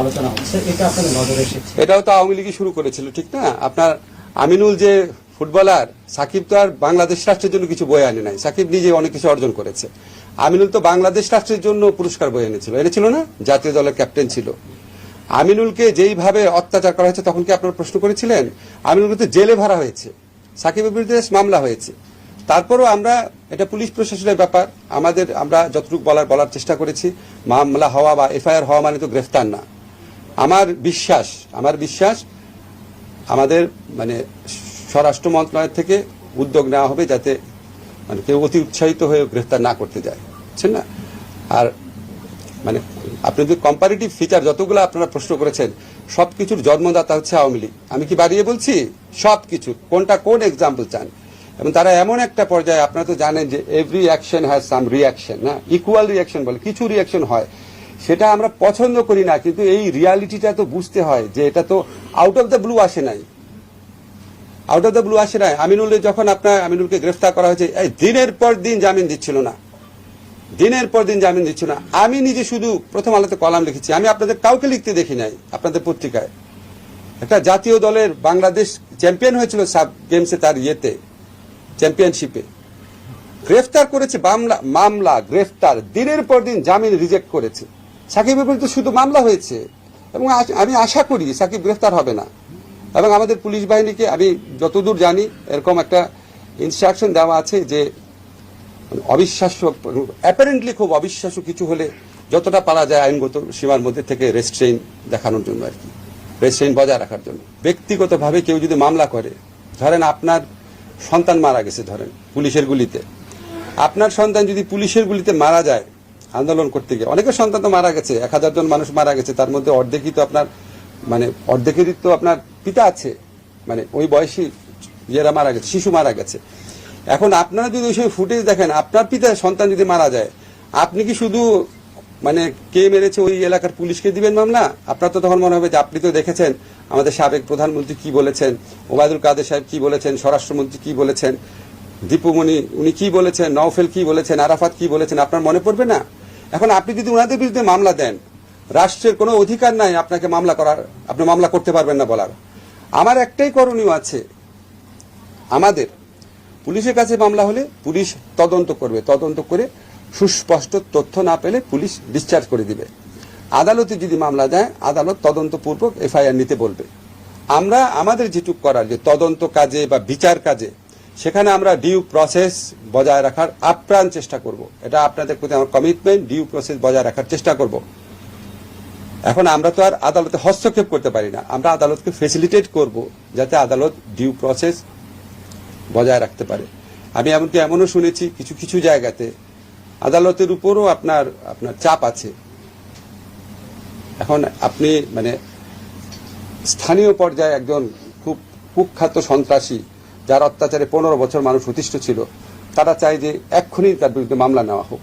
আলোচনা হচ্ছে, এটা আপনার নজরে এসেছে। এটাও তো আওয়ামী লীগই শুরু করেছিল, ঠিক না? আপনার আমিনুল যে ফুটবলার, সাকিব তো আর বাংলাদেশ রাষ্ট্রের জন্য কিছু বয়ে আনে নাই। সাকিব নিজে অনেক কিছু অর্জন করেছে। আমিনুল তো বাংলাদেশ রাষ্ট্রের জন্য পুরস্কার বয়ে এনেছিল। এনেছিল না? জাতীয় দলের ক্যাপ্টেন ছিল। আমিনুলকে যেইভাবে অত্যাচার করা হয়েছে, তখন কি আপনারা প্রশ্ন করেছিলেন? আমিনুলকে তো জেলে ভরা হয়েছে। সাকিবের বিরুদ্ধে মামলা হয়েছে। তারপরও আমরা এটা পুলিশ প্রশাসনের ব্যাপার। আমাদের, আমরা যতটুকু বলার বলার চেষ্টা করেছি। মামলা হওয়া বা এফআইআর হওয়া মানে তো গ্রেফতার না। আমার বিশ্বাস আমার বিশ্বাস, আমাদের মানে স্বরাষ্ট্র মন্ত্রণালয় থেকে উদ্যোগ নেওয়া হবে যাতে মানে কেউ অতি উৎসাহিত হয়ে গ্রেফতার না করতে যায়। বুঝছেন না? আর মানে আপনি যদি কম্পারেটিভ ফিচার যতগুলো আপনারা প্রশ্ন করেছেন সব কিছুর জন্মদাতা হচ্ছে আওয়ামী লীগ। আমি কি বাড়িয়ে বলছি? সব কিছু কোনটা কোন এক্সাম্পল চান? এবং তারা এমন একটা পর্যায়ে, আপনারা তো জানেন যে every action has some reaction না? ইকুয়াল রিয়াকশন বলে, কিছু রিয়াকশন হয়। সেটা আমরা পছন্দ করি না, কিন্তু এই রিয়ালিটিটা তো বুঝতে হয় যে এটা তো আউট অফ দ্য ব্লু আসে নাই। আউট অফ দ্য ব্লু আসে নাই। আমিনুলের যখন আপনার, আমিনুলকে গ্রেফতার করা হয়েছে, এই দিনের পর দিন জামিন দিচ্ছিল না। দিনের পর দিন জামিন দিচ্ছিল না। আমি নিজে শুধু প্রথম আলোতে কলাম লিখেছি। আমি আপনাদের কাউকে লিখতে দেখি নাই, আপনাদের পত্রিকায়। একটা জাতীয় দলের বাংলাদেশ চ্যাম্পিয়ন হয়েছিল সাব গেমসে তার ইয়েতে। চ্যাম্পিয়নশিপে গ্রেফতার করেছে মামলা মামলা, গ্রেফতার, দিনের পর দিন জামিন রিজেক্ট করেছে। সাকিবের বিরুদ্ধে শুধু মামলা হয়েছে। এবং আমি আশা করি সাকিব গ্রেফতার হবে না। এবং আমাদের পুলিশ বাহিনীকে আমি যতদূর জানি, এরকম একটা ইনস্ট্রাকশন দেওয়া আছে যে, অবিশ্বাস্য অ্যাপারেন্টলি খুব অবিশ্বাস্য কিছু হলে যতটা পারা যায় আইনগত সীমার মধ্যে থেকে রেস্ট্রেইন দেখানোর জন্য আর কি। রেস্ট্রেইন বজায় রাখার জন্য। ব্যক্তিগতভাবে কেউ যদি মামলা করে, ধরেন আপনার সন্তান মারা গেছে, ধরেন, পুলিশের গুলিতে। আপনার সন্তান যদি পুলিশের গুলিতে মারা যায়, আন্দোলন করতে গিয়ে, অনেকের সন্তান তো মারা গেছে, এক হাজার জন মানুষ মারা গেছে, তার মধ্যে অর্ধেকই তো আপনার মানে অর্ধেকেরই তো আপনার পিতা আছে মানে ওই বয়সী ইয়েরা মারা গেছে, শিশু মারা গেছে। এখন আপনারা যদি ওই সময় ফুটেজ দেখেন, আপনার পিতা সন্তান যদি মারা যায়, আপনি কি শুধু মানে কে মেরেছে ওই এলাকার পুলিশকে দিবেন মামলা? আপনার তো তখন মনে হবে যে আপনি তো দেখেছেন আমাদের সাবেক প্রধানমন্ত্রী কি বলেছেন? ওবায়দুল কাদের সাহেব কি বলেছেন? স্বরাষ্ট্রমন্ত্রী কি বলেছেন? দীপুমণি, উনি কি বলেছেন? নওফেল কি বলেছেন? আরাফাত কি বলেছেন? আপনার মনে পড়বে না? এখন আপনি যদি ওনাদের বিরুদ্ধে মামলা দেন, রাষ্ট্রের কোনো অধিকার নাই আপনাকে মামলা করার, আপনি মামলা করতে পারবেন না বলার। আমার একটাই করণীয় আছে, আমাদের পুলিশের কাছে মামলা হলে পুলিশ তদন্ত করবে, তদন্ত করে সুস্পষ্ট তথ্য না পেলে পুলিশ ডিসচার্জ করে দিবে। আদালতে যদি মামলা দেয়, আদালত তদন্তপূর্বক এফআইআর নিতে বলবে। আমরা আমাদের যেটুক করার যে তদন্ত কাজে বা বিচার কাজে, সেখানে আমরা ডিউ প্রসেস বজায় রাখার আপ্রাণ চেষ্টা করব। এটা আপনাদের প্রতি আমার কমিটমেন্ট ডিউ প্রসেস বজায় রাখার চেষ্টা করব। এখন আমরা তো আর আদালতে হস্তক্ষেপ করতে পারি না। আমরা আদালতকে ফেসিলিটেট করব যাতে আদালত ডিউ প্রসেস বজায় রাখতে পারে। আমি এমনকি এমনও শুনেছি কিছু কিছু জায়গাতে আদালতের উপরও আপনার আপনার চাপ আছে। এখন আপনি মানে স্থানীয় পর্যায়ে একজন খুব কুখ্যাত সন্ত্রাসী, যার অত্যাচারে পনেরো বছর মানুষ অতিষ্ঠ ছিল, তারা চায় যে এক্ষুনি তার বিরুদ্ধে মামলা নেওয়া হোক।